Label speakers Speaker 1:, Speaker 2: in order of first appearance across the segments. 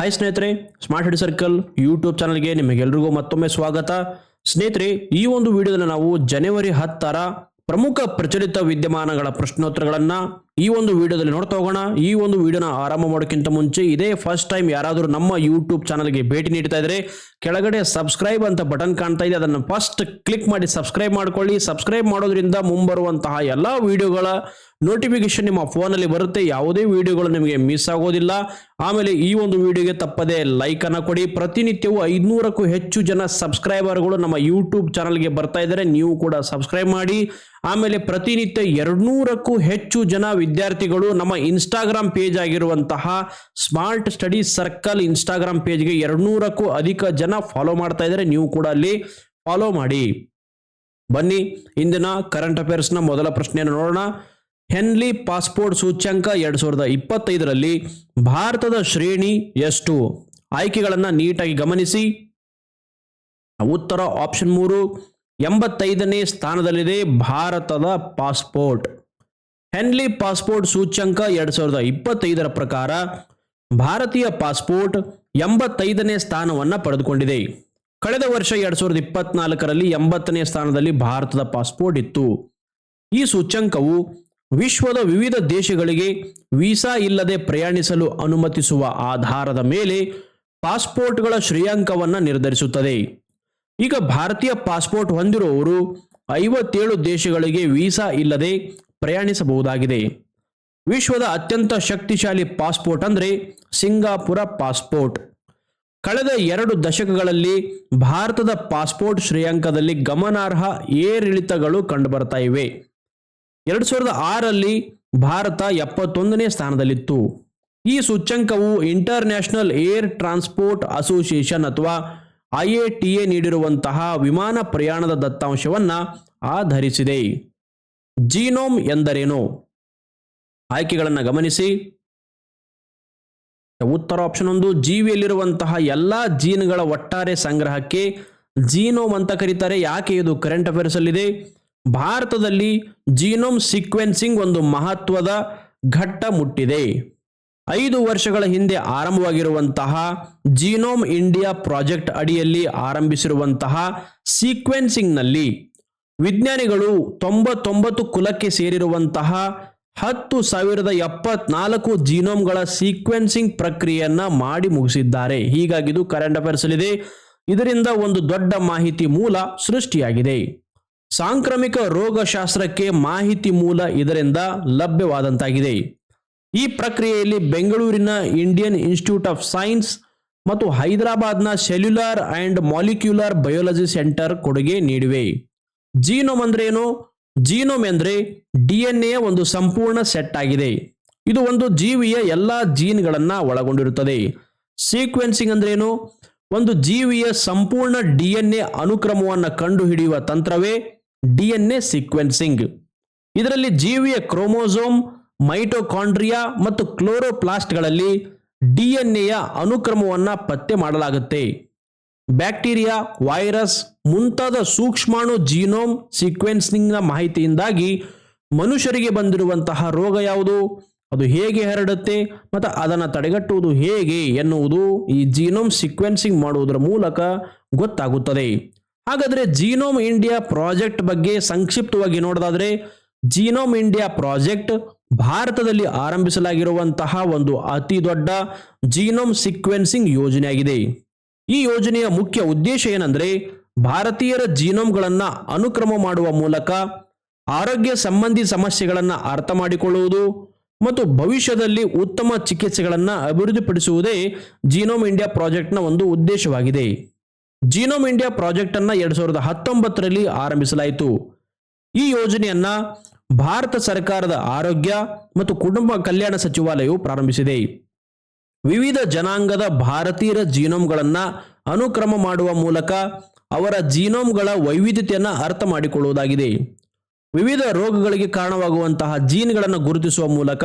Speaker 1: Hi ಸ್ನೇಹಿತರೆ smart head circle YouTube ಚಾನಲ್ಗೆ ನಿಮಗೆಲ್ರಿಗೂ ಮತ್ತೊಮ್ಮೆ ಸ್ವಾಗತ. ಸ್ನೇಹಿತರೆ, ಈ ಒಂದು ವಿಡಿಯೋದಲ್ಲಿ ನಾವು ಜನವರಿ ಹತ್ತರ ಪ್ರಮುಖ ಪ್ರಚಲಿತ ವಿದ್ಯಮಾನಗಳ ಪ್ರಶ್ನೋತ್ತರಗಳನ್ನ ಈ ಒಂದು ವಿಡಿಯೋದಲ್ಲಿ ನೋಡ್ತಾ ಹೋಗೋಣ. ಈ ಒಂದು ವಿಡಿಯೋನ ಆರಂಭ ಮಾಡೋಕ್ಕಿಂತ ಮುಂಚೆ ಇದೇ ಫಸ್ಟ್ ಟೈಮ್ ಯಾರಾದರೂ ನಮ್ಮ ಯೂಟ್ಯೂಬ್ ಚಾನಲ್ಗೆ ಭೇಟಿ ನೀಡ್ತಾ ಇದ್ರೆ ಕೆಳಗಡೆ ಸಬ್ಸ್ಕ್ರೈಬ್ ಅಂತ ಬಟನ್ ಕಾಣ್ತಾ ಇದೆ. ಅದನ್ನು ಫಸ್ಟ್ ಕ್ಲಿಕ್ ಮಾಡಿ ಸಬ್ಸ್ಕ್ರೈಬ್ ಮಾಡ್ಕೊಳ್ಳಿ. ಸಬ್ಸ್ಕ್ರೈಬ್ ಮಾಡೋದ್ರಿಂದ ಮುಂಬರುವಂತಹ ಎಲ್ಲ ವಿಡಿಯೋಗಳ ನೋಟಿಫಿಕೇಶನ್ ನಿಮ್ಮ ಫೋನಲ್ಲಿ ಬರುತ್ತೆ. ಯಾವುದೇ ವಿಡಿಯೋಗಳು ನಿಮಗೆ ಮಿಸ್ ಆಗೋದಿಲ್ಲ. ಆಮೇಲೆ ಈ ಒಂದು ವಿಡಿಯೋಗೆ ತಪ್ಪದೆ ಲೈಕ್ ಅನ್ನ ಕೊಡಿ. ಪ್ರತಿನಿತ್ಯವೂ ಐದುನೂರಕ್ಕೂ ಹೆಚ್ಚು ಜನ ಸಬ್ಸ್ಕ್ರೈಬರ್ಗಳು ನಮ್ಮ ಯೂಟ್ಯೂಬ್ ಚಾನಲ್ಗೆ ಬರ್ತಾ ಇದ್ದಾರೆ ನೀವು ಕೂಡ ಸಬ್ಸ್ಕ್ರೈಬ್ ಮಾಡಿ. ಆಮೇಲೆ ಪ್ರತಿನಿತ್ಯ ಎರಡ್ನೂರಕ್ಕೂ ಹೆಚ್ಚು ಜನ ವಿದ್ಯಾರ್ಥಿಗಳು ನಮ್ಮ ಇನ್ಸ್ಟಾಗ್ರಾಮ್ ಪೇಜ್ ಆಗಿರುವಂತಹ ಸ್ಮಾರ್ಟ್ ಸ್ಟಡಿ ಸರ್ಕಲ್ ಇನ್ಸ್ಟಾಗ್ರಾಮ್ ಪೇಜ್ಗೆ ಎರಡ್ನೂರಕ್ಕೂ ಅಧಿಕ ಜನ ಫಾಲೋ ಮಾಡ್ತಾ ಇದ್ದಾರೆ. ನೀವು ಕೂಡ ಅಲ್ಲಿ ಫಾಲೋ ಮಾಡಿ. ಬನ್ನಿ, ಇಂದಿನ ಕರೆಂಟ್ ಅಫೇರ್ಸ್ನ ಮೊದಲ ಪ್ರಶ್ನೆಯನ್ನು ನೋಡೋಣ. ಹೆನ್ಲಿ ಪಾಸ್ಪೋರ್ಟ್ ಸೂಚ್ಯಂಕ ಎರಡ್ ಸಾವಿರದ ಇಪ್ಪತ್ತೈದರಲ್ಲಿ ಭಾರತದ ಶ್ರೇಣಿ ಎಷ್ಟು? ಆಯ್ಕೆಗಳನ್ನು ನೀಟಾಗಿ ಗಮನಿಸಿ. ಉತ್ತರ ಆಪ್ಷನ್ ಮೂರು ಎಂಬತ್ತೈದನೇ ಸ್ಥಾನದಲ್ಲಿದೆ ಭಾರತದ ಪಾಸ್ಪೋರ್ಟ್. ಹೆನ್ಲಿ ಪಾಸ್ಪೋರ್ಟ್ ಸೂಚ್ಯಂಕ ಎರಡ್ ಸಾವಿರದ ಇಪ್ಪತ್ತೈದರ ಪ್ರಕಾರ ಭಾರತೀಯ ಪಾಸ್ಪೋರ್ಟ್ ಎಂಬತ್ತೈದನೇ ಸ್ಥಾನವನ್ನು ಪಡೆದುಕೊಂಡಿದೆ. ಕಳೆದ ವರ್ಷ ಎರಡ್ ಸಾವಿರದ ಇಪ್ಪತ್ನಾಲ್ಕರಲ್ಲಿ ಎಂಬತ್ತನೇ ಸ್ಥಾನದಲ್ಲಿ ಭಾರತದ ಪಾಸ್ಪೋರ್ಟ್ ಇತ್ತು. ಈ ಸೂಚ್ಯಂಕವು ವಿಶ್ವದ ವಿವಿಧ ದೇಶಗಳಿಗೆ ವೀಸಾ ಇಲ್ಲದೆ ಪ್ರಯಾಣಿಸಲು ಅನುಮತಿಸುವ ಆಧಾರದ ಮೇಲೆ ಪಾಸ್ಪೋರ್ಟ್ಗಳ ಶ್ರೇಯಾಂಕವನ್ನು ನಿರ್ಧರಿಸುತ್ತದೆ. ಈಗ ಭಾರತೀಯ ಪಾಸ್ಪೋರ್ಟ್ ಹೊಂದಿರುವವರು ಐವತ್ತೇಳು ದೇಶಗಳಿಗೆ ವೀಸಾ ಇಲ್ಲದೆ ಪ್ರಯಾಣಿಸಬಹುದಾಗಿದೆ. ವಿಶ್ವದ ಅತ್ಯಂತ ಶಕ್ತಿಶಾಲಿ ಪಾಸ್ಪೋರ್ಟ್ ಅಂದರೆ ಸಿಂಗಾಪುರ ಪಾಸ್ಪೋರ್ಟ್. ಕಳೆದ ಎರಡು ದಶಕಗಳಲ್ಲಿ ಭಾರತದ ಪಾಸ್ಪೋರ್ಟ್ ಶ್ರೇಯಾಂಕದಲ್ಲಿ ಗಮನಾರ್ಹ ಏರಿಳಿತಗಳು ಕಂಡುಬರ್ತಾ ಇವೆ. ಎರಡು ಸಾವಿರದ ಆರಲ್ಲಿ ಭಾರತ ಎಪ್ಪತ್ತೊಂದನೇ ಸ್ಥಾನದಲ್ಲಿತ್ತು. ಈ ಸೂಚ್ಯಂಕವು ಇಂಟರ್ನ್ಯಾಷನಲ್ ಏರ್ ಟ್ರಾನ್ಸ್ಪೋರ್ಟ್ ಅಸೋಸಿಯೇಷನ್ ಅಥವಾ ಐಎಟಿಎ ನೀಡಿರುವಂತಹ ವಿಮಾನ ಪ್ರಯಾಣದ ದತ್ತಾಂಶವನ್ನು ಆಧರಿಸಿದೆ. ಜೀನೋಮ್ ಎಂದರೇನು? ಆಯ್ಕೆಗಳನ್ನು ಗಮನಿಸಿ. ಉತ್ತರ ಆಪ್ಷನ್ ಒಂದು, ಜೀವಿಯಲ್ಲಿರುವಂತಹ ಎಲ್ಲ ಜೀನ್ಗಳ ಒಟ್ಟಾರೆ ಸಂಗ್ರಹಕ್ಕೆ ಜೀನೋಮ್ ಅಂತ ಕರೀತಾರೆ. ಯಾಕೆ ಇದು ಕರೆಂಟ್ ಅಫೇರ್ಸ್ ಅಲ್ಲಿದೆ? ಭಾರತದಲ್ಲಿ ಜೀನೋಮ್ ಸೀಕ್ವೆನ್ಸಿಂಗ್ ಒಂದು ಮಹತ್ವದ ಘಟ್ಟ ಮುಟ್ಟಿದೆ. ಐದು ವರ್ಷಗಳ ಹಿಂದೆ ಆರಂಭವಾಗಿರುವಂತಹ ಜೀನೋಮ್ ಇಂಡಿಯಾ ಪ್ರಾಜೆಕ್ಟ್ ಅಡಿಯಲ್ಲಿ ಆರಂಭಿಸಿರುವಂತಹ ಸೀಕ್ವೆನ್ಸಿಂಗ್ನಲ್ಲಿ ವಿಜ್ಞಾನಿಗಳು ತೊಂಬತ್ತೊಂಬತ್ತು ಕುಲಕ್ಕೆ ಸೇರಿರುವಂತಹ ಹತ್ತು ಸಾವಿರದ ಎಪ್ಪತ್ನಾಲ್ಕು ಜೀನೋಮ್ಗಳ ಸೀಕ್ವೆನ್ಸಿಂಗ್ ಪ್ರಕ್ರಿಯೆಯನ್ನ ಮಾಡಿ ಮುಗಿಸಿದ್ದಾರೆ. ಹೀಗಾಗಿ ಇದು ಕರೆಂಟ್ ಅಫೇರ್ಸ್ ಇದೆ ಇದರಿಂದ ಒಂದು ದೊಡ್ಡ ಮಾಹಿತಿ ಮೂಲ ಸೃಷ್ಟಿಯಾಗಿದೆ. ಸಾಂಕ್ರಾಮಿಕ ರೋಗಶಾಸ್ತ್ರಕ್ಕೆ ಮಾಹಿತಿ ಮೂಲ ಇದರಿಂದ ಲಭ್ಯವಾದಂತಾಗಿದೆ. ಈ ಪ್ರಕ್ರಿಯೆಯಲ್ಲಿ ಬೆಂಗಳೂರಿನ ಇಂಡಿಯನ್ ಇನ್ಸ್ಟಿಟ್ಯೂಟ್ ಆಫ್ ಸೈನ್ಸ್ ಮತ್ತು ಹೈದರಾಬಾದ್ನ cellular and molecular biology centre ಕೊಡುಗೆ ನೀಡಿವೆ. ಜೀನೋಮ್ ಅಂದ್ರೆ ಏನು? ಜೀನೋಮ್ ಎಂದ್ರೆ ಡಿ ಎನ್ ಎ ಒಂದು ಸಂಪೂರ್ಣ ಸೆಟ್ ಆಗಿದೆ. ಇದು ಒಂದು ಜೀವಿಯ ಎಲ್ಲ ಜೀನ್ಗಳನ್ನ ಒಳಗೊಂಡಿರುತ್ತದೆ. ಸೀಕ್ವೆನ್ಸಿಂಗ್ ಅಂದ್ರೇನು ಒಂದು ಜೀವಿಯ ಸಂಪೂರ್ಣ ಡಿ ಎನ್ ಎ ಅನುಕ್ರಮವನ್ನು ಕಂಡುಹಿಡಿಯುವ ತಂತ್ರವೇ ಡಿ ಎನ್ ಎ ಸೀಕ್ವೆನ್ಸಿಂಗ್. ಇದರಲ್ಲಿ ಜೀವಿಯ ಕ್ರೋಮೋಸೋಮ್ ಮೈಟೋಕಾಂಡ್ರಿಯಾ ಮತ್ತು ಕ್ಲೋರೋಪ್ಲಾಸ್ಟ್ಗಳಲ್ಲಿ ಡಿಎನ್ಎಯ ಎನ್ ಎಯ ಅನುಕ್ರಮವನ್ನು ಪತ್ತೆ ಮಾಡಲಾಗುತ್ತೆ. ಬ್ಯಾಕ್ಟೀರಿಯಾ, ವೈರಸ್, ಮುಂತಾದ ಸೂಕ್ಷ್ಮಾಣು ಜೀನೋಮ್ ಸೀಕ್ವೆನ್ಸಿಂಗ್ನ ಮಾಹಿತಿಯಿಂದಾಗಿ ಮನುಷ್ಯರಿಗೆ ಬಂದಿರುವಂತಹ ರೋಗ ಯಾವುದು? ಅದು ಹೇಗೆ ಹರಡುತ್ತೆ ಮತ್ತು ಅದನ್ನು ತಡೆಗಟ್ಟುವುದು ಹೇಗೆ ಎನ್ನುವುದು ಈ ಜೀನೋಮ್ ಸೀಕ್ವೆನ್ಸಿಂಗ್ ಮಾಡುವುದರ ಮೂಲಕ ಗೊತ್ತಾಗುತ್ತದೆ. ಹಾಗಾದರೆ ಜೀನೋಮ್ ಇಂಡಿಯಾ ಪ್ರಾಜೆಕ್ಟ್ ಬಗ್ಗೆ ಸಂಕ್ಷಿಪ್ತವಾಗಿ ನೋಡೋದಾದ್ರೆ ಜೀನೋಮ್ ಇಂಡಿಯಾ ಪ್ರಾಜೆಕ್ಟ್ ಭಾರತದಲ್ಲಿ ಆರಂಭಿಸಲಾಗಿರುವಂತಹ ಒಂದು ಅತಿ ದೊಡ್ಡ ಜೀನೋಮ್ ಸಿಕ್ವೆನ್ಸಿಂಗ್ ಯೋಜನೆಯಾಗಿದೆ. ಈ ಯೋಜನೆಯ ಮುಖ್ಯ ಉದ್ದೇಶ ಏನಂದ್ರೆ ಭಾರತೀಯರ ಜೀನೋಮ್ಗಳನ್ನು ಅನುಕ್ರಮ ಮಾಡುವ ಮೂಲಕ ಆರೋಗ್ಯ ಸಂಬಂಧಿ ಸಮಸ್ಯೆಗಳನ್ನು ಅರ್ಥ ಮಾಡಿಕೊಳ್ಳುವುದು ಮತ್ತು ಭವಿಷ್ಯದಲ್ಲಿ ಉತ್ತಮ ಚಿಕಿತ್ಸೆಗಳನ್ನು ಅಭಿವೃದ್ಧಿಪಡಿಸುವುದೇ ಜೀನೋಮ್ ಇಂಡಿಯಾ ಪ್ರಾಜೆಕ್ಟ್ನ ಒಂದು ಉದ್ದೇಶವಾಗಿದೆ. ಜೀನೋಮ್ ಇಂಡಿಯಾ ಪ್ರಾಜೆಕ್ಟ್ ಅನ್ನ ಎರಡ್ ಸಾವಿರದ ಹತ್ತೊಂಬತ್ತರಲ್ಲಿ ಆರಂಭಿಸಲಾಯಿತು. ಈ ಯೋಜನೆಯನ್ನ ಭಾರತ ಸರ್ಕಾರದ ಆರೋಗ್ಯ ಮತ್ತು ಕುಟುಂಬ ಕಲ್ಯಾಣ ಸಚಿವಾಲಯವು ಪ್ರಾರಂಭಿಸಿದೆ. ವಿವಿಧ ಜನಾಂಗದ ಭಾರತೀಯರ ಜೀನೋಮ್ಗಳನ್ನು ಅನುಕ್ರಮ ಮಾಡುವ ಮೂಲಕ ಅವರ ಜೀನೋಮ್ಗಳ ವೈವಿಧ್ಯತೆಯನ್ನು ಅರ್ಥ ಮಾಡಿಕೊಳ್ಳುವುದಾಗಿದೆ. ವಿವಿಧ ರೋಗಗಳಿಗೆ ಕಾರಣವಾಗುವಂತಹ ಜೀನ್ಗಳನ್ನು ಗುರುತಿಸುವ ಮೂಲಕ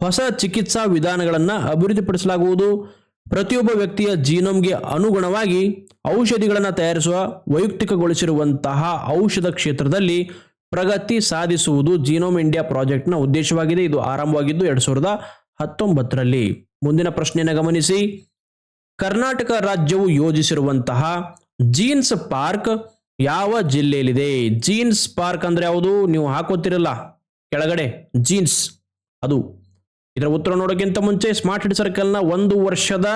Speaker 1: ಹೊಸ ಚಿಕಿತ್ಸಾ ವಿಧಾನಗಳನ್ನು ಅಭಿವೃದ್ಧಿಪಡಿಸಲಾಗುವುದು. ಪ್ರತಿಯೊಬ್ಬ ವ್ಯಕ್ತಿಯ ಜೀನೋಮ್ಗೆ ಅನುಗುಣವಾಗಿ ಔಷಧಿಗಳನ್ನು ತಯಾರಿಸುವ, ವೈಯಕ್ತಿಕಗೊಳಿಸಿರುವಂತಹ ಔಷಧ ಕ್ಷೇತ್ರದಲ್ಲಿ ಪ್ರಗತಿ ಸಾಧಿಸುವುದು ಜೀನೋಮ್ ಇಂಡಿಯಾ ಪ್ರಾಜೆಕ್ಟ್ನ ಉದ್ದೇಶವಾಗಿದೆ. ಇದು ಆರಂಭವಾಗಿದ್ದು ಎರಡ್ ಸಾವಿರದ ಹತ್ತೊಂಬತ್ತರಲ್ಲಿ. ಮುಂದಿನ ಪ್ರಶ್ನೆಯನ್ನು ಗಮನಿಸಿ. ಕರ್ನಾಟಕ ರಾಜ್ಯವು ಯೋಜಿಸಿರುವಂತಹ ಜೀನ್ಸ್ ಪಾರ್ಕ್ ಯಾವ ಜಿಲ್ಲೆಯಲ್ಲಿದೆ? ಜೀನ್ಸ್ ಪಾರ್ಕ್ ಅಂದ್ರೆ ಯಾವುದು? ನೀವು ಹಾಕೋತಿರಲ್ಲ. ಕೆಳಗಡೆ ಜೀನ್ಸ್ ಅದು. ಇದರ ಉತ್ತರ ನೋಡೋಕ್ಕಿಂತ ಮುಂಚೆ ಸ್ಮಾರ್ಟ್ ಹಿಡ್ ಸರ್ಕಲ್ನ ಒಂದು ವರ್ಷದ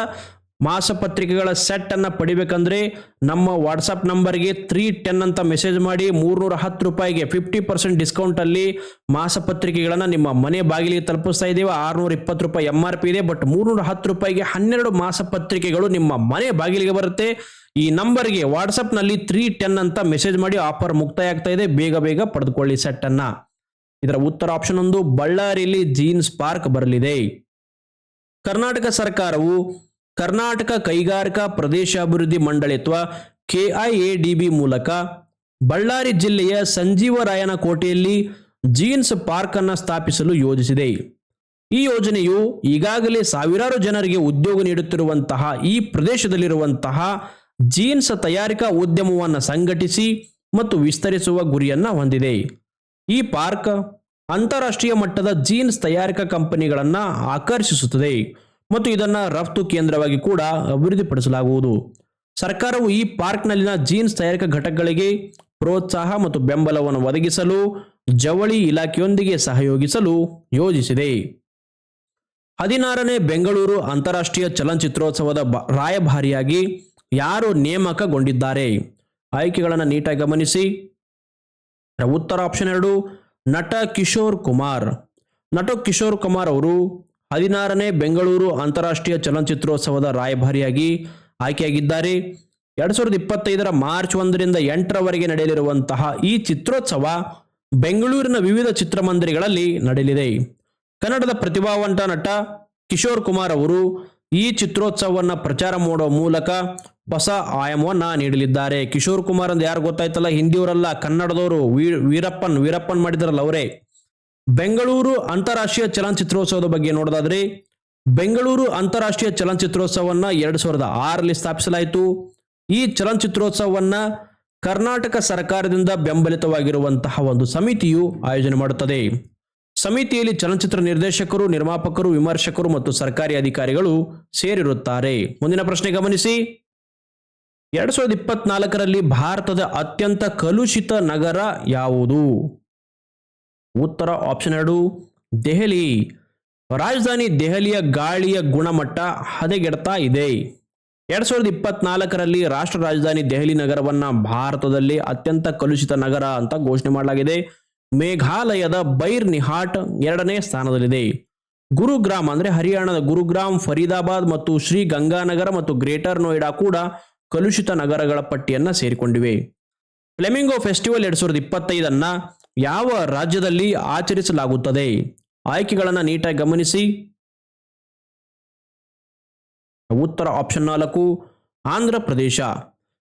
Speaker 1: ಮಾಸಪತ್ರಿಕೆಗಳ ಸೆಟ್ ಅನ್ನ ಪಡಿಬೇಕಂದ್ರೆ ನಮ್ಮ ವಾಟ್ಸಪ್ ನಂಬರ್ಗೆ ತ್ರೀ ಟೆನ್ ಅಂತ ಮೆಸೇಜ್ ಮಾಡಿ ಮೂರ್ನೂರ ಹತ್ತು ರೂಪಾಯಿಗೆ ಫಿಫ್ಟಿ ಪರ್ಸೆಂಟ್ ಡಿಸ್ಕೌಂಟ್ ಅಲ್ಲಿ ಮಾಸಪತ್ರಿಕೆಗಳನ್ನ ನಿಮ್ಮ ಮನೆ ಬಾಗಿಲಿಗೆ ತಲುಪಿಸ್ತಾ ಇದ್ದೀವಿ. ಆರ್ನೂರ ಇಪ್ಪತ್ತು ರೂಪಾಯಿ ಎಂ ಆರ್ ಪಿ ಇದೆ. ಬಟ್ ಮೂರ್ನೂರ ಹತ್ತು ರೂಪಾಯಿಗೆ ಹನ್ನೆರಡು ಮಾಸಪತ್ರಿಕೆಗಳು ನಿಮ್ಮ ಮನೆ ಬಾಗಿಲಿಗೆ ಬರುತ್ತೆ. ಈ ನಂಬರ್ಗೆ ವಾಟ್ಸಪ್ನಲ್ಲಿ ತ್ರೀ ಟೆನ್ ಅಂತ ಮೆಸೇಜ್ ಮಾಡಿ ಆಫರ್ ಮುಕ್ತಾಯ ಆಗ್ತಾ ಇದೆ. ಬೇಗ ಬೇಗ ಪಡೆದುಕೊಳ್ಳಿ ಸೆಟ್ ಅನ್ನ. ಇದರ ಉತ್ತರ ಆಪ್ಷನ್ ಒಂದು ಬಳ್ಳಾರಿಯಲ್ಲಿ ಜೀನ್ಸ್ ಪಾರ್ಕ್ ಬರಲಿದೆ. ಕರ್ನಾಟಕ ಸರ್ಕಾರವು ಕರ್ನಾಟಕ ಕೈಗಾರಿಕಾ ಪ್ರದೇಶಾಭಿವೃದ್ಧಿ ಮಂಡಳಿ ಅಥವಾ ಕೆಐಎಡಿಬಿ ಮೂಲಕ ಬಳ್ಳಾರಿ ಜಿಲ್ಲೆಯ ಸಂಜೀವರಾಯನ ಕೋಟೆಯಲ್ಲಿ ಜೀನ್ಸ್ ಪಾರ್ಕ್ ಅನ್ನು ಸ್ಥಾಪಿಸಲು ಯೋಜಿಸಿದೆ. ಈ ಯೋಜನೆಯು ಈಗಾಗಲೇ ಸಾವಿರಾರು ಜನರಿಗೆ ಉದ್ಯೋಗ ನೀಡುತ್ತಿರುವಂತಹ ಈ ಪ್ರದೇಶದಲ್ಲಿರುವಂತಹ ಜೀನ್ಸ್ ತಯಾರಿಕಾ ಉದ್ಯಮವನ್ನು ಸಂಘಟಿಸಿ ಮತ್ತು ವಿಸ್ತರಿಸುವ ಗುರಿಯನ್ನು ಹೊಂದಿದೆ. ಈ ಪಾರ್ಕ್ ಅಂತಾರಾಷ್ಟ್ರೀಯ ಮಟ್ಟದ ಜೀನ್ಸ್ ತಯಾರಿಕಾ ಕಂಪನಿಗಳನ್ನು ಆಕರ್ಷಿಸುತ್ತದೆ. ಮತ್ತು ಇದನ್ನು ರಫ್ತು ಕೇಂದ್ರವಾಗಿ ಕೂಡ ಅಭಿವೃದ್ಧಿಪಡಿಸಲಾಗುವುದು. ಸರ್ಕಾರವು ಈ ಪಾರ್ಕ್ನಲ್ಲಿನ ಜೀನ್ಸ್ ತಯಾರಿಕಾ ಘಟಕಗಳಿಗೆ ಪ್ರೋತ್ಸಾಹ ಮತ್ತು ಬೆಂಬಲವನ್ನು ಒದಗಿಸಲು, ಜವಳಿ ಇಲಾಖೆಯೊಂದಿಗೆ ಸಹಯೋಗಿಸಲು ಯೋಜಿಸಿದೆ. ಹದಿನಾರನೇ ಬೆಂಗಳೂರು ಅಂತಾರಾಷ್ಟ್ರೀಯ ಚಲನಚಿತ್ರೋತ್ಸವದ ರಾಯಭಾರಿಯಾಗಿ ಯಾರು ನೇಮಕಗೊಂಡಿದ್ದಾರೆ? ಆಯ್ಕೆಗಳನ್ನು ನೀಟಾಗಿ ಗಮನಿಸಿ. ಉತ್ತರ ಆಪ್ಷನ್ ಎರಡು, ನಟ ಕಿಶೋರ್ ಕುಮಾರ್. ನಟ ಕಿಶೋರ್ ಕುಮಾರ್ ಅವರು ಹದಿನಾರನೇ ಬೆಂಗಳೂರು ಅಂತಾರಾಷ್ಟ್ರೀಯ ಚಲನಚಿತ್ರೋತ್ಸವದ ರಾಯಭಾರಿಯಾಗಿ ಆಯ್ಕೆಯಾಗಿದ್ದಾರೆ. ಎರಡ್ ಸಾವಿರದ ಇಪ್ಪತ್ತೈದರ ಮಾರ್ಚ್ ಒಂದರಿಂದ ಎಂಟರವರೆಗೆ ನಡೆಯಲಿರುವಂತಹ ಈ ಚಿತ್ರೋತ್ಸವ ಬೆಂಗಳೂರಿನ ವಿವಿಧ ಚಿತ್ರಮಂದಿರಗಳಲ್ಲಿ ನಡೆಯಲಿದೆ. ಕನ್ನಡದ ಪ್ರತಿಭಾವಂತ ನಟ ಕಿಶೋರ್ ಕುಮಾರ್ ಅವರು ಈ ಚಿತ್ರೋತ್ಸವವನ್ನು ಪ್ರಚಾರ ಮಾಡುವ ಮೂಲಕ ಹೊಸ ಆಯಾಮವನ್ನು ನೀಡಲಿದ್ದಾರೆ. ಕಿಶೋರ್ ಕುಮಾರ್ ಅಂತ ಯಾರು ಗೊತ್ತಾಯ್ತಲ್ಲ? ಹಿಂದಿಯವರಲ್ಲ ಕನ್ನಡದವರು ವೀರಪ್ಪನ್ ವೀರಪ್ಪನ್ ಮಾಡಿದಾರಲ್ಲ ಅವರೇ. ಬೆಂಗಳೂರು ಅಂತಾರಾಷ್ಟ್ರೀಯ ಚಲನಚಿತ್ರೋತ್ಸವದ ಬಗ್ಗೆ ನೋಡೋದಾದ್ರೆ, ಬೆಂಗಳೂರು ಅಂತಾರಾಷ್ಟ್ರೀಯ ಚಲನಚಿತ್ರೋತ್ಸವನ್ನ ಎರಡು ಸಾವಿರದ ಆರಲ್ಲಿ ಸ್ಥಾಪಿಸಲಾಯಿತು. ಈ ಚಲನಚಿತ್ರೋತ್ಸವವನ್ನ ಕರ್ನಾಟಕ ಸರ್ಕಾರದಿಂದ ಬೆಂಬಲಿತವಾಗಿರುವಂತಹ ಒಂದು ಸಮಿತಿಯು ಆಯೋಜನೆ ಮಾಡುತ್ತದೆ. ಸಮಿತಿಯಲ್ಲಿ ಚಲನಚಿತ್ರ ನಿರ್ದೇಶಕರು, ನಿರ್ಮಾಪಕರು, ವಿಮರ್ಶಕರು ಮತ್ತು ಸರ್ಕಾರಿ ಅಧಿಕಾರಿಗಳು ಸೇರಿರುತ್ತಾರೆ. ಮುಂದಿನ ಪ್ರಶ್ನೆ ಗಮನಿಸಿ. ಎರಡ್ ಸಾವಿರದ ಇಪ್ಪತ್ನಾಲ್ಕರಲ್ಲಿ ಭಾರತದ ಅತ್ಯಂತ ಕಲುಷಿತ ನಗರ ಯಾವುದು? ಉತ್ತರ ಆಪ್ಷನ್ ಎರಡು, ದೆಹಲಿ. ರಾಜಧಾನಿ ದೆಹಲಿಯ ಗಾಳಿಯ ಗುಣಮಟ್ಟ ಹದಗೆಡ್ತಾ ಇದೆ. ಎರಡ್ ಸಾವಿರದ ಇಪ್ಪತ್ನಾಲ್ಕರಲ್ಲಿ ರಾಷ್ಟ್ರ ರಾಜಧಾನಿ ದೆಹಲಿ ನಗರವನ್ನ ಭಾರತದಲ್ಲಿ ಅತ್ಯಂತ ಕಲುಷಿತ ನಗರ ಅಂತ ಘೋಷಣೆ ಮಾಡಲಾಗಿದೆ. ಮೇಘಾಲಯದ ಬೈರ್ ನಿಹಾಟ್ ಎರಡನೇ ಸ್ಥಾನದಲ್ಲಿದೆ. ಗುರುಗ್ರಾಮ್ ಅಂದ್ರೆ ಹರಿಯಾಣದ ಗುರುಗ್ರಾಮ್, ಫರೀದಾಬಾದ್ ಮತ್ತು ಶ್ರೀ ಗಂಗಾನಗರ ಮತ್ತು ಗ್ರೇಟರ್ ನೋಯ್ಡಾ ಕೂಡ ಕಲುಷಿತ ನಗರಗಳ ಪಟ್ಟಿಯನ್ನ ಸೇರಿಕೊಂಡಿವೆ. ಫ್ಲೆಮಿಂಗೋ ಫೆಸ್ಟಿವಲ್ ಎರಡ್ ಸಾವಿರದ ಇಪ್ಪತ್ತೈದನ್ನ ಯಾವ ರಾಜ್ಯದಲ್ಲಿ ಆಚರಿಸಲಾಗುತ್ತದೆ? ಆಯ್ಕೆಗಳನ್ನು ನೀಟಾಗಿ ಗಮನಿಸಿ. ಉತ್ತರ ಆಪ್ಷನ್ ನಾಲ್ಕು, ಆಂಧ್ರ ಪ್ರದೇಶ.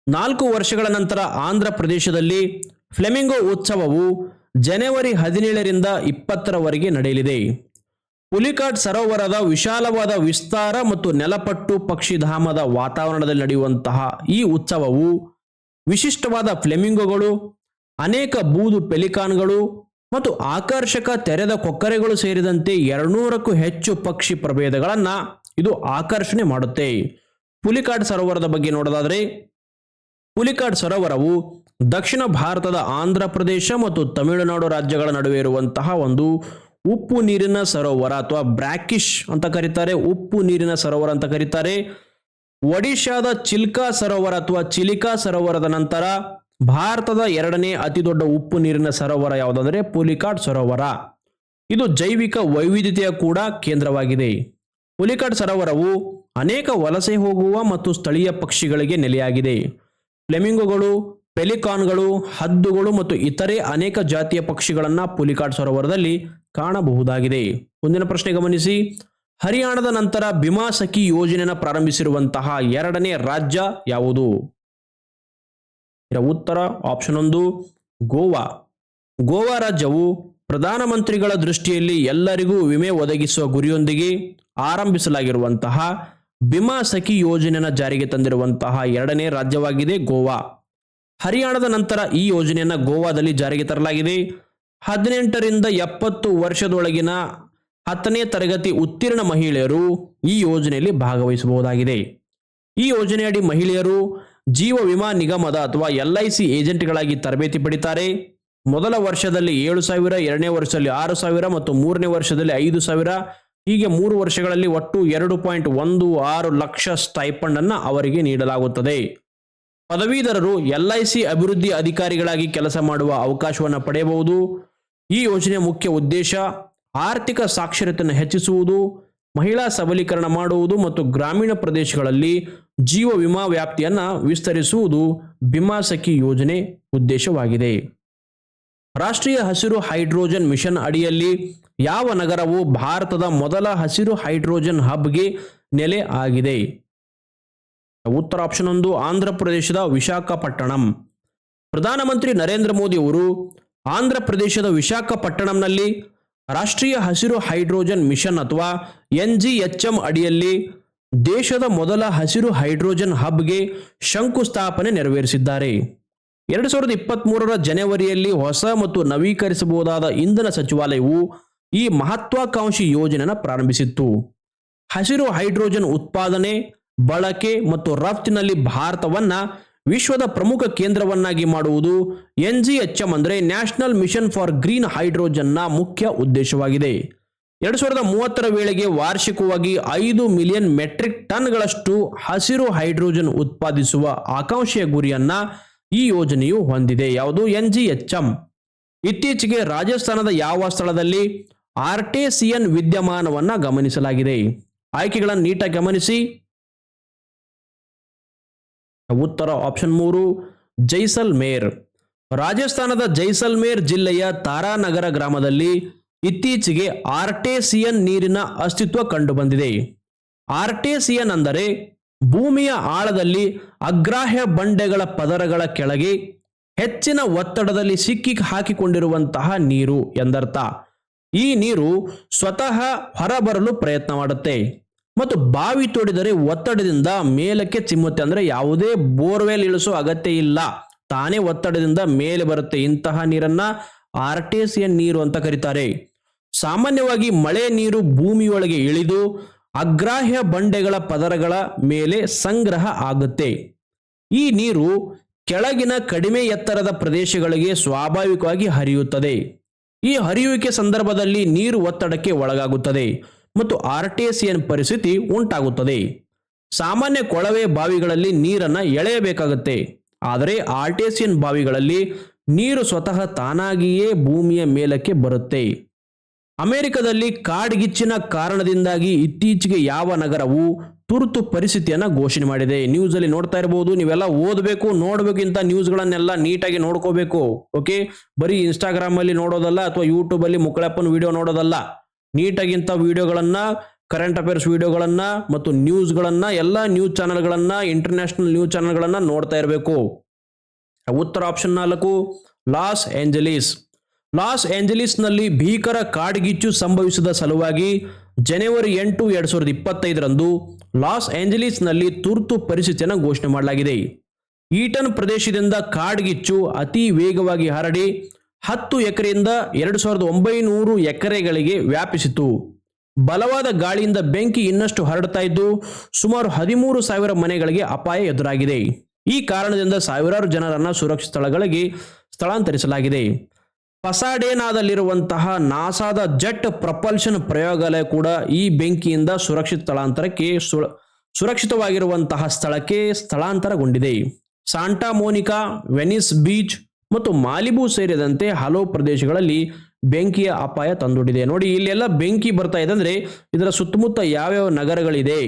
Speaker 1: ನಾಲ್ಕು ವರ್ಷಗಳ ನಂತರ ಆಂಧ್ರ ಪ್ರದೇಶದಲ್ಲಿ ಫ್ಲೆಮಿಂಗೋ ಉತ್ಸವವು ಜನವರಿ ಹದಿನೇಳರಿಂದ ಇಪ್ಪತ್ತರವರೆಗೆ ನಡೆಯಲಿದೆ. ಪುಲಿಕಾಟ್ ಸರೋವರದ ವಿಶಾಲವಾದ ವಿಸ್ತಾರ ಮತ್ತು ನೆಲಪಟ್ಟು ಪಕ್ಷಿಧಾಮದ ವಾತಾವರಣದಲ್ಲಿ ನಡೆಯುವಂತಹ ಈ ಉತ್ಸವವು ವಿಶಿಷ್ಟವಾದ ಫ್ಲೆಮಿಂಗೋಗಳು ಅನೇಕ ಬೂದು ಪೆಲಿಕಾನ್ಗಳು ಮತ್ತು ಆಕರ್ಷಕ ತೆರೆದ ಕೊಕ್ಕರೆಗಳು ಸೇರಿದಂತೆ ಎರಡ್ನೂರಕ್ಕೂ ಹೆಚ್ಚು ಪಕ್ಷಿ ಪ್ರಭೇದಗಳನ್ನು ಇದು ಆಕರ್ಷಣೆ ಮಾಡುತ್ತೆ. ಪುಲಿಕಾಡ್ ಸರೋವರದ ಬಗ್ಗೆ ನೋಡೋದಾದರೆ, ಪುಲಿಕಾಡ್ ಸರೋವರವು ದಕ್ಷಿಣ ಭಾರತದ ಆಂಧ್ರ ಪ್ರದೇಶ ಮತ್ತು ತಮಿಳುನಾಡು ರಾಜ್ಯಗಳ ನಡುವೆ ಇರುವಂತಹ ಒಂದು ಉಪ್ಪು ನೀರಿನ ಸರೋವರ ಅಥವಾ ಬ್ರಾಕಿಶ್ ಅಂತ ಕರೀತಾರೆ. ಉಪ್ಪು ನೀರಿನ ಸರೋವರ ಅಂತ ಕರೀತಾರೆ. ಒಡಿಶಾದ ಚಿಲ್ಕಾ ಸರೋವರ ಅಥವಾ ಚಿಲಿಕಾ ಸರೋವರದ ನಂತರ ಭಾರತದ ಎರಡನೇ ಅತಿ ದೊಡ್ಡ ಉಪ್ಪು ನೀರಿನ ಸರೋವರ ಯಾವುದಂದ್ರೆ ಪುಲಿಕಾಟ್ ಸರೋವರ. ಇದು ಜೈವಿಕ ವೈವಿಧ್ಯತೆಯ ಕೂಡ ಕೇಂದ್ರವಾಗಿದೆ. ಪುಲಿಕಾಟ್ ಸರೋವರವು ಅನೇಕ ವಲಸೆ ಹೋಗುವ ಮತ್ತು ಸ್ಥಳೀಯ ಪಕ್ಷಿಗಳಿಗೆ ನೆಲೆಯಾಗಿದೆ. ಫ್ಲೆಮಿಂಗೋಗಳು, ಪೆಲಿಕಾನ್ಗಳು, ಹದ್ದುಗಳು ಮತ್ತು ಇತರೆ ಅನೇಕ ಜಾತಿಯ ಪಕ್ಷಿಗಳನ್ನು ಪುಲಿಕಾಟ್ ಸರೋವರದಲ್ಲಿ ಕಾಣಬಹುದಾಗಿದೆ. ಮುಂದಿನ ಪ್ರಶ್ನೆ ಗಮನಿಸಿ. ಹರಿಯಾಣದ ನಂತರ ಭೀಮಾಸಖಿ ಯೋಜನೆಯನ್ನು ಪ್ರಾರಂಭಿಸಿರುವಂತಹ ಎರಡನೇ ರಾಜ್ಯ ಯಾವುದು? ಇದರ ಉತ್ತರ ಆಪ್ಷನ್ ಒಂದು ಗೋವಾ. ಗೋವಾ ರಾಜ್ಯವು ಪ್ರಧಾನಮಂತ್ರಿಗಳ ದೃಷ್ಟಿಯಲ್ಲಿ ಎಲ್ಲರಿಗೂ ವಿಮೆ ಒದಗಿಸುವ ಗುರಿಯೊಂದಿಗೆ ಆರಂಭಿಸಲಾಗಿರುವಂತಹ ಬಿಮಾ ಸಖಿ ಯೋಜನೆಯನ್ನು ಜಾರಿಗೆ ತಂದಿರುವಂತಹ ಎರಡನೇ ರಾಜ್ಯವಾಗಿದೆ ಗೋವಾ. ಹರಿಯಾಣದ ನಂತರ ಈ ಯೋಜನೆಯನ್ನು ಗೋವಾದಲ್ಲಿ ಜಾರಿಗೆ ತರಲಾಗಿದೆ. ಹದಿನೆಂಟರಿಂದ ಎಪ್ಪತ್ತು ವರ್ಷದೊಳಗಿನ ಹತ್ತನೇ ತರಗತಿ ಉತ್ತೀರ್ಣ ಮಹಿಳೆಯರು ಈ ಯೋಜನೆಯಲ್ಲಿ ಭಾಗವಹಿಸಬಹುದಾಗಿದೆ. ಈ ಯೋಜನೆಯಡಿ ಮಹಿಳೆಯರು ಜೀವ ವಿಮಾ ನಿಗಮದ ಅಥವಾ ಎಲ್ ಐ ಸಿ ಏಜೆಂಟ್ಗಳಾಗಿ ತರಬೇತಿ ಪಡಿತಾರೆ. ಮೊದಲ ವರ್ಷದಲ್ಲಿ ಏಳು ಸಾವಿರ, ಎರಡನೇ ವರ್ಷದಲ್ಲಿ ಆರು ಸಾವಿರ ಮತ್ತು ಮೂರನೇ ವರ್ಷದಲ್ಲಿ ಐದು ಸಾವಿರ. ಹೀಗೆ ಮೂರು ವರ್ಷಗಳಲ್ಲಿ ಒಟ್ಟು ಎರಡು ಪಾಯಿಂಟ್ ಒಂದು ಆರು ಲಕ್ಷ ಸ್ಟೈಪಂಡ್ ಅನ್ನು ಅವರಿಗೆ ನೀಡಲಾಗುತ್ತದೆ. ಪದವೀಧರರು ಎಲ್ ಐ ಸಿ ಅಭಿವೃದ್ಧಿ ಅಧಿಕಾರಿಗಳಾಗಿ ಕೆಲಸ ಮಾಡುವ ಅವಕಾಶವನ್ನು ಪಡೆಯಬಹುದು. ಈ ಯೋಜನೆಯ ಮುಖ್ಯ ಉದ್ದೇಶ ಆರ್ಥಿಕ ಸಾಕ್ಷರತೆಯನ್ನು ಹೆಚ್ಚಿಸುವುದು. ಮಹಿಳಾ ಸಬಲೀಕರಣ ಮಾಡುವುದು ಮತ್ತು ಗ್ರಾಮೀಣ ಪ್ರದೇಶಗಳಲ್ಲಿ ಜೀವ ವಿಮಾ ವ್ಯಾಪ್ತಿಯನ್ನು ವಿಸ್ತರಿಸುವುದು ಬಿಮಾ ಸಖಿ ಯೋಜನೆ ಉದ್ದೇಶವಾಗಿದೆ. ರಾಷ್ಟ್ರೀಯ ಹಸಿರು ಹೈಡ್ರೋಜನ್ ಮಿಷನ್ ಅಡಿಯಲ್ಲಿ ಯಾವ ನಗರವು ಭಾರತದ ಮೊದಲ ಹಸಿರು ಹೈಡ್ರೋಜನ್ ಹಬ್ಗೆ ನೆಲೆ ಆಗಿದೆ? ಉತ್ತರ ಆಪ್ಷನ್ ಒಂದು, ಆಂಧ್ರ ಪ್ರದೇಶದ ವಿಶಾಖಪಟ್ಟಣಂ. ಪ್ರಧಾನಮಂತ್ರಿ ನರೇಂದ್ರ ಮೋದಿ ಅವರು ಆಂಧ್ರ ಪ್ರದೇಶದ ವಿಶಾಖಪಟ್ಟಣಂನಲ್ಲಿ ರಾಷ್ಟ್ರೀಯ ಹಸಿರು ಹೈಡ್ರೋಜನ್ ಮಿಷನ್ ಅಥವಾ ಎನ್ ಜಿ ಎಚ್ ಎಂ ಅಡಿಯಲ್ಲಿ ದೇಶದ ಮೊದಲ ಹಸಿರು ಹೈಡ್ರೋಜನ್ ಹಬ್ಗೆ ಶಂಕುಸ್ಥಾಪನೆ ನೆರವೇರಿಸಿದ್ದಾರೆ. ಎರಡು ಸಾವಿರದ ಇಪ್ಪತ್ತ್ಮೂರರ ಜನವರಿಯಲ್ಲಿ ಹೊಸ ಮತ್ತು ನವೀಕರಿಸಬಹುದಾದ ಇಂಧನ ಸಚಿವಾಲಯವು ಈ ಮಹತ್ವಾಕಾಂಕ್ಷಿ ಯೋಜನೆಯನ್ನು ಪ್ರಾರಂಭಿಸಿತ್ತು. ಹಸಿರು ಹೈಡ್ರೋಜನ್ ಉತ್ಪಾದನೆ, ಬಳಕೆ ಮತ್ತು ರಫ್ತಿನಲ್ಲಿ ಭಾರತವನ್ನ ವಿಶ್ವದ ಪ್ರಮುಖ ಕೇಂದ್ರವನ್ನಾಗಿ ಮಾಡುವುದು ಎನ್ ಜಿ ಎಚ್ ಎಂ ಅಂದರೆ ನ್ಯಾಷನಲ್ ಮಿಷನ್ ಫಾರ್ ಗ್ರೀನ್ ಹೈಡ್ರೋಜನ್ನ ಮುಖ್ಯ ಉದ್ದೇಶವಾಗಿದೆ. ಎರಡು ಸಾವಿರದ ಮೂವತ್ತರ ವೇಳೆಗೆ ವಾರ್ಷಿಕವಾಗಿ ಐದು ಮಿಲಿಯನ್ ಮೆಟ್ರಿಕ್ ಟನ್ಗಳಷ್ಟು ಹಸಿರು ಹೈಡ್ರೋಜನ್ ಉತ್ಪಾದಿಸುವ ಆಕಾಂಕ್ಷೆಯ ಗುರಿಯನ್ನ ಈ ಯೋಜನೆಯು ಹೊಂದಿದೆ. ಯಾವುದು? ಎನ್ ಜಿ ಎಚ್ ಎಂ ಇತ್ತೀಚೆಗೆ ರಾಜಸ್ಥಾನದ ಯಾವ ಸ್ಥಳದಲ್ಲಿ ಆರ್ಟೆಸಿಯನ್ ವಿದ್ಯಮಾನವನ್ನ ಗಮನಿಸಲಾಗಿದೆ. ಆಯ್ಕೆಗಳನ್ನು ನೀಟಾಗಿ ಗಮನಿಸಿ. ಉತ್ತರ ಆಪ್ಷನ್ ಮೂರು, ಜೈಸಲ್ಮೇರ್. ರಾಜಸ್ಥಾನದ ಜೈಸಲ್ಮೇರ್ ಜಿಲ್ಲೆಯ ತಾರಾನಗರ ಗ್ರಾಮದಲ್ಲಿ ಇತ್ತೀಚೆಗೆ ಆರ್ಟೇಸಿಯನ್ ನೀರಿನ ಅಸ್ತಿತ್ವ ಕಂಡುಬಂದಿದೆ. ಆರ್ಟೇಸಿಯನ್ ಅಂದರೆ ಭೂಮಿಯ ಆಳದಲ್ಲಿ ಅಗ್ರಾಹ್ಯ ಬಂಡೆಗಳ ಪದರಗಳ ಕೆಳಗೆ ಹೆಚ್ಚಿನ ಒತ್ತಡದಲ್ಲಿ ಸಿಕ್ಕಿ ಹಾಕಿಕೊಂಡಿರುವಂತಹ ನೀರು ಎಂದರ್ಥ. ಈ ನೀರು ಸ್ವತಃ ಹೊರಬರಲು ಪ್ರಯತ್ನ ಮಾಡುತ್ತೆ. ಮತ್ತು ಬಾವಿ ತೋಡಿದರೆ ಒತ್ತಡದಿಂದ ಮೇಲಕ್ಕೆ ಚಿಮ್ಮುತ್ತೆ ಅಂದ್ರೆ ಯಾವುದೇ ಬೋರ್ವೆಲ್ ಇಳಿಸೋ ಅಗತ್ಯ ಇಲ್ಲ. ತಾನೇ ಒತ್ತಡದಿಂದ ಮೇಲೆ ಬರುತ್ತೆ ಇಂತಹ ನೀರನ್ನ ಆರ್ಟೇಸಿಯನ್ ನೀರು ಅಂತ ಕರೀತಾರೆ. ಸಾಮಾನ್ಯವಾಗಿ ಮಳೆ ನೀರು ಭೂಮಿಯೊಳಗೆ ಇಳಿದು ಅಗ್ರಾಹ್ಯ ಬಂಡೆಗಳ ಪದರಗಳ ಮೇಲೆ ಸಂಗ್ರಹ ಆಗುತ್ತೆ. ಈ ನೀರು ಕೆಳಗಿನ ಕಡಿಮೆ ಎತ್ತರದ ಪ್ರದೇಶಗಳಿಗೆ ಸ್ವಾಭಾವಿಕವಾಗಿ ಹರಿಯುತ್ತದೆ. ಈ ಹರಿಯುವಿಕೆ ಸಂದರ್ಭದಲ್ಲಿ ನೀರು ಒತ್ತಡಕ್ಕೆ ಒಳಗಾಗುತ್ತದೆ. ಮತ್ತು ಆರ್ಟೇಸಿಯನ್ ಪರಿಸ್ಥಿತಿ ಉಂಟಾಗುತ್ತದೆ. ಸಾಮಾನ್ಯ ಕೊಳವೆ ಬಾವಿಗಳಲ್ಲಿ ನೀರನ್ನು ಎಳೆಯಬೇಕಾಗುತ್ತೆ. ಆದರೆ ಆರ್ಟೇಸಿಯನ್ ಬಾವಿಗಳಲ್ಲಿ ನೀರು ಸ್ವತಃ ತಾನಾಗಿಯೇ ಭೂಮಿಯ ಮೇಲಕ್ಕೆ ಬರುತ್ತೆ. ಅಮೆರಿಕದಲ್ಲಿ ಕಾಡ್ಗಿಚ್ಚಿನ ಕಾರಣದಿಂದಾಗಿ ಇತ್ತೀಚೆಗೆ ಯಾವ ನಗರವು ತುರ್ತು ಪರಿಸ್ಥಿತಿಯನ್ನು ಘೋಷಣೆ ಮಾಡಿದೆ. ನ್ಯೂಸಲ್ಲಿ ನೋಡ್ತಾ ಇರಬಹುದು ನೀವೆಲ್ಲ ಓದಬೇಕು ನೋಡಬೇಕು ಇಂಥ ನ್ಯೂಸ್ಗಳನ್ನೆಲ್ಲ ನೀಟಾಗಿ ನೋಡ್ಕೋಬೇಕು, ಓಕೆ? ಬರೀ ಇನ್ಸ್ಟಾಗ್ರಾಮಲ್ಲಿ ನೋಡೋದಲ್ಲ ಅಥವಾ ಯೂಟ್ಯೂಬಲ್ಲಿ ಮುಕ್ಕಳಪ್ಪನ ವಿಡಿಯೋ ನೋಡೋದಲ್ಲ? ನೀಟಾಗಿ ಇಂಥ ವಿಡಿಯೋಗಳನ್ನು ಕರೆಂಟ್ ಅಫೇರ್ಸ್ ವಿಡಿಯೋಗಳನ್ನು ಮತ್ತು ನ್ಯೂಸ್ಗಳನ್ನು ಎಲ್ಲ ನ್ಯೂಸ್ ಚಾನಲ್ಗಳನ್ನು ಇಂಟರ್ನ್ಯಾಷನಲ್ ನ್ಯೂಸ್ ಚಾನಲ್ಗಳನ್ನು ನೋಡ್ತಾ ಇರಬೇಕು. ಉತ್ತರ ಆಪ್ಷನ್ ನಾಲ್ಕು ಲಾಸ್ ಏಂಜಲೀಸ್ ಲಾಸ್ ಏಂಜಲೀಸ್ನಲ್ಲಿ ಭೀಕರ ಕಾಡ್ಗಿಚ್ಚು ಸಂಭವಿಸಿದ ಸಲುವಾಗಿ ಜನವರಿ ಎಂಟು, ಎರಡು ಸಾವಿರದ ಇಪ್ಪತ್ತೈದರಂದು ಲಾಸ್ ಏಂಜಲೀಸ್ನಲ್ಲಿ ತುರ್ತು ಪರಿಸ್ಥಿತಿಯನ್ನು ಘೋಷಣೆ ಮಾಡಲಾಗಿದೆ. ಈಟನ್ ಪ್ರದೇಶದಿಂದ ಕಾಡ್ಗಿಚ್ಚು ಅತಿ ವೇಗವಾಗಿ ಹರಡಿ ಹತ್ತು ಎಕರೆಯಿಂದ ಎರಡು ಸಾವಿರದ ಒಂಬೈನೂರು ಎಕರೆಗಳಿಗೆ ವ್ಯಾಪಿಸಿತು. ಬಲವಾದ ಗಾಳಿಯಿಂದ ಬೆಂಕಿ ಇನ್ನಷ್ಟು ಹರಡ್ತಾ ಇದ್ದು, ಸುಮಾರು ಹದಿಮೂರು ಸಾವಿರ ಮನೆಗಳಿಗೆ ಅಪಾಯ ಎದುರಾಗಿದೆ. ಈ ಕಾರಣದಿಂದ ಸಾವಿರಾರು ಜನರನ್ನು ಸುರಕ್ಷಿತ ಸ್ಥಳಗಳಿಗೆ ಸ್ಥಳಾಂತರಿಸಲಾಗಿದೆ. ಪಸಾಡೇನಾದಲ್ಲಿರುವಂತಹ ನಾಸಾದ ಜೆಟ್ ಪ್ರಪಲ್ಷನ್ ಪ್ರಯೋಗಾಲಯ ಕೂಡ ಈ ಬೆಂಕಿಯಿಂದ ಸುರಕ್ಷಿತ ಸ್ಥಳಾಂತರಕ್ಕೆ ಸುರಕ್ಷಿತವಾಗಿರುವಂತಹ ಸ್ಥಳಕ್ಕೆ ಸ್ಥಳಾಂತರಗೊಂಡಿದೆ. ಸಾಂಟಾ ಮೋನಿಕಾ, ವೆನಿಸ್ ಬೀಚ್ ಮತ್ತು ಮಾಲಿಬು ಸೇರಿದಂತೆ ಹಲವು ಪ್ರದೇಶಗಳಲ್ಲಿ ಬೆಂಕಿಯ ಅಪಾಯ ತಂದೊಡ್ಡಿದೆ. ನೋಡಿ, ಇಲ್ಲೆಲ್ಲ ಬೆಂಕಿ ಬರ್ತಾ ಇದೆ ಅಂದ್ರೆ ಇದರ ಸುತ್ತಮುತ್ತ ಯಾವ್ಯಾವ ನಗರಗಳಿದೆ?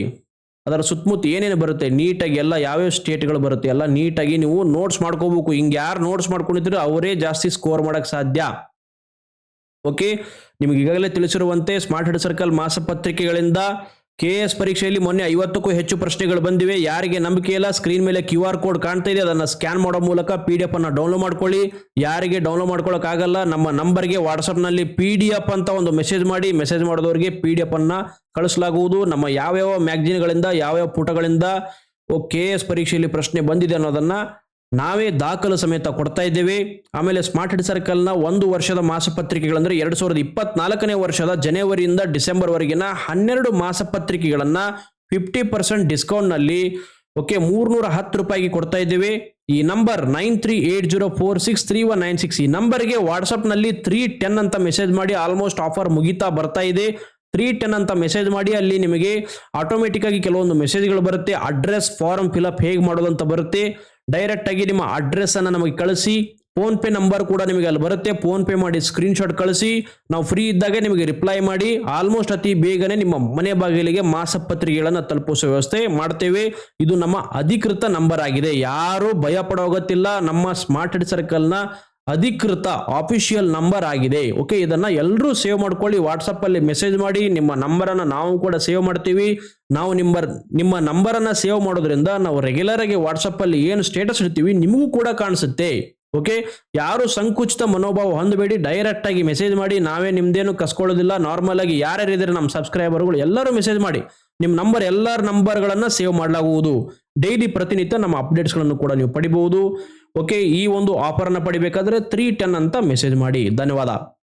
Speaker 1: ಅದರ ಸುತ್ತಮುತ್ತ ಏನೇನು ಬರುತ್ತೆ? ನೀಟಾಗಿ ಎಲ್ಲ ಯಾವ್ಯಾವ ಸ್ಟೇಟ್ಗಳು ಬರುತ್ತೆ? ಎಲ್ಲ ನೀಟಾಗಿ ನೀವು ನೋಟ್ಸ್ ಮಾಡ್ಕೋಬೇಕು. ಹಿಂಗೆ ಯಾರು ನೋಟ್ಸ್ ಮಾಡ್ಕೊಂಡಿದ್ರು ಅವರೇ ಜಾಸ್ತಿ ಸ್ಕೋರ್ ಮಾಡಕ್ ಸಾಧ್ಯ. ಓಕೆ ನಿಮಗೆ ಈಗಾಗಲೇ ತಿಳಿಸಿರುವಂತೆ ಸ್ಮಾರ್ಟ್ ಹೆಡ್ ಸರ್ಕಲ್ ಮಾಸಪತ್ರಿಕೆಗಳಿಂದ ಕೆ ಎಸ್ ಪರೀಕ್ಷೆಯಲ್ಲಿ ಮೊನ್ನೆ ಐವತ್ತಕ್ಕೂ ಹೆಚ್ಚು ಪ್ರಶ್ನೆಗಳು ಬಂದಿವೆ. ಯಾರಿಗೆ ನಂಬಿಕೆ ಇಲ್ಲ? ಸ್ಕ್ರೀನ್ ಮೇಲೆ ಕ್ಯೂ ಆರ್ ಕೋಡ್ ಕಾಣ್ತಾ ಇದೆ. ಅದನ್ನು ಸ್ಕ್ಯಾನ್ ಮಾಡೋ ಮೂಲಕ ಪಿ ಡಿ ಎಫ್ ಅನ್ನು ಡೌನ್ಲೋಡ್ ಮಾಡ್ಕೊಳ್ಳಿ. ಯಾರಿಗೆ ಡೌನ್ಲೋಡ್ ಮಾಡ್ಕೊಳ್ಳೋಕ್ಕಾಗಲ್ಲ ನಮ್ಮ ನಂಬರ್ಗೆ ವಾಟ್ಸಪ್ನಲ್ಲಿ ಪಿ ಡಿ ಎಫ್ ಅಂತ ಒಂದು ಮೆಸೇಜ್ ಮಾಡಿ. ಮೆಸೇಜ್ ಮಾಡಿದವರಿಗೆ ಪಿ ಡಿ ಎಫ್ ಅನ್ನು ಕಳಿಸಲಾಗುವುದು. ನಮ್ಮ ಯಾವ್ಯಾವ ಮ್ಯಾಗ್ಜಿನ್ಗಳಿಂದ, ಯಾವ್ಯಾವ ಪುಟಗಳಿಂದ ಕೆ ಎಸ್ ಪರೀಕ್ಷೆಯಲ್ಲಿ ಪ್ರಶ್ನೆ ಬಂದಿದೆ ಅನ್ನೋದನ್ನ ನಾವೇ ದಾಖಲು ಸಮೇತ ಕೊಡ್ತಾ ಇದ್ದೇವೆ. ಆಮೇಲೆ ಸ್ಮಾರ್ಟ್ ಹೆಡ್ ಸರ್ಕಲ್ನ ಒಂದು ವರ್ಷದ ಮಾಸಪತ್ರಿಕೆಗಳಂದ್ರೆ ಎರಡು ಸಾವಿರದ ಇಪ್ಪತ್ನಾಲ್ಕನೇ ವರ್ಷದ ಜನವರಿಯಿಂದ ಡಿಸೆಂಬರ್ ವರೆಗಿನ ಹನ್ನೆರಡು ಮಾಸಪತ್ರಿಕೆಗಳನ್ನು ಫಿಫ್ಟಿ ಪರ್ಸೆಂಟ್ ಡಿಸ್ಕೌಂಟ್ನಲ್ಲಿ ಓಕೆ, ಮೂರ್ನೂರ ಹತ್ತು ರೂಪಾಯಿಗೆ ಕೊಡ್ತಾ ಇದ್ದೇವೆ. ಈ number nine three eight zero four six three one nine six ಈ ನಂಬರ್ಗೆ ವಾಟ್ಸಪ್ನಲ್ಲಿ ತ್ರೀ ಟೆನ್ ಅಂತ ಮೆಸೇಜ್ ಮಾಡಿ ಆಲ್ಮೋಸ್ಟ್ ಆಫರ್ ಮುಗಿತಾ ಬರ್ತಾ ಇದೆ. ತ್ರೀ ಟೆನ್ ಅಂತ ಮೆಸೇಜ್ ಮಾಡಿ ಅಲ್ಲಿ ನಿಮಗೆ ಆಟೋಮೆಟಿಕ್ ಆಗಿ ಕೆಲವೊಂದು ಮೆಸೇಜ್ಗಳು ಬರುತ್ತೆ. ಅಡ್ರೆಸ್ ಫಾರ್ಮ್ ಫಿಲಪ್ ಹೇಗೆ ಮಾಡೋದು ಅಂತ ಬರುತ್ತೆ. ಡೈರೆಕ್ಟ್ ಆಗಿ ನಿಮ್ಮ ಅಡ್ರೆಸ್ ಅನ್ನ ನಮಗೆ ಕಳಿಸಿ. ಫೋನ್ ಪೇ ನಂಬರ್ ಕೂಡ ನಿಮಗೆ ಅಲ್ಲಿ ಬರುತ್ತೆ. ಫೋನ್ ಪೇ ಮಾಡಿ ಸ್ಕ್ರೀನ್ ಶಾಟ್ ಕಳಿಸಿ. ನಾವು ಫ್ರೀ ಇದ್ದಾಗ ನಿಮಗೆ ರಿಪ್ಲೈ ಮಾಡಿ. ಆಲ್ಮೋಸ್ಟ್ ಅತಿ ಬೇಗನೆ ನಿಮ್ಮ ಮನೆ ಬಾಗಿಲಿಗೆ ಮಾಸಪತ್ರಿಕೆಗಳನ್ನು ತಲುಪಿಸುವ ವ್ಯವಸ್ಥೆ ಮಾಡ್ತೇವೆ. ಇದು ನಮ್ಮ ಅಧಿಕೃತ ನಂಬರ್ ಆಗಿದೆ. ಯಾರು ಭಯ ಪಡೋಗತ್ತಿಲ್ಲ ನಮ್ಮ ಸ್ಮಾರ್ಟ್ ಸರ್ಕಲ್ನ ಅಧಿಕೃತ ಆಫಿಷಿಯಲ್ ನಂಬರ್ ಆಗಿದೆ. ಓಕೆ ಇದನ್ನ ಎಲ್ಲರೂ ಸೇವ್ ಮಾಡ್ಕೊಳ್ಳಿ. ವಾಟ್ಸಪ್ ಅಲ್ಲಿ ಮೆಸೇಜ್ ಮಾಡಿ. ನಿಮ್ಮ ನಂಬರನ್ನು ನಾವು ಕೂಡ ಸೇವ್ ಮಾಡ್ತೀವಿ. ನಾವು ನಿಮ್ಮ ನಿಮ್ಮ ನಂಬರನ್ನು ಸೇವ್ ಮಾಡೋದ್ರಿಂದ ನಾವು ರೆಗ್ಯುಲರ್ ಆಗಿ ವಾಟ್ಸಪ್ ಅಲ್ಲಿ ಏನು ಸ್ಟೇಟಸ್ ಇಡ್ತೀವಿ ನಿಮಗೂ ಕೂಡ ಕಾಣಿಸುತ್ತೆ. ಓಕೆ ಯಾರು ಸಂಕುಚಿತ ಮನೋಭಾವ ಹೊಂದಬೇಡಿ. ಡೈರೆಕ್ಟ್ ಆಗಿ ಮೆಸೇಜ್ ಮಾಡಿ. ನಾವೇ ನಿಮ್ದೇನು ಕಸ್ಕೊಳ್ಳೋದಿಲ್ಲ. ನಾರ್ಮಲ್ ಆಗಿ ಯಾರ್ಯಾರು ಇದ್ರೆ ನಮ್ಮ ಸಬ್ಸ್ಕ್ರೈಬರ್ಗಳು ಎಲ್ಲರೂ ಮೆಸೇಜ್ ಮಾಡಿ. ನಿಮ್ಮ ನಂಬರ್ ಎಲ್ಲರ ನಂಬರ್ಗಳನ್ನು ಸೇವ್ ಮಾಡಲಾಗುವುದು. ಡೈಲಿ ಪ್ರತಿನಿತ್ಯ ನಮ್ಮ ಅಪ್ಡೇಟ್ಸ್ಗಳನ್ನು ಕೂಡ ನೀವು ಪಡಿಬಹುದು. ಓಕೆ ಈ ಒಂದು ಆಫರ್ನ ಪಡಿಬೇಕಾದ್ರೆ ತ್ರೀ ಟೆನ್ ಅಂತ ಮೆಸೇಜ್ ಮಾಡಿ. ಧನ್ಯವಾದ.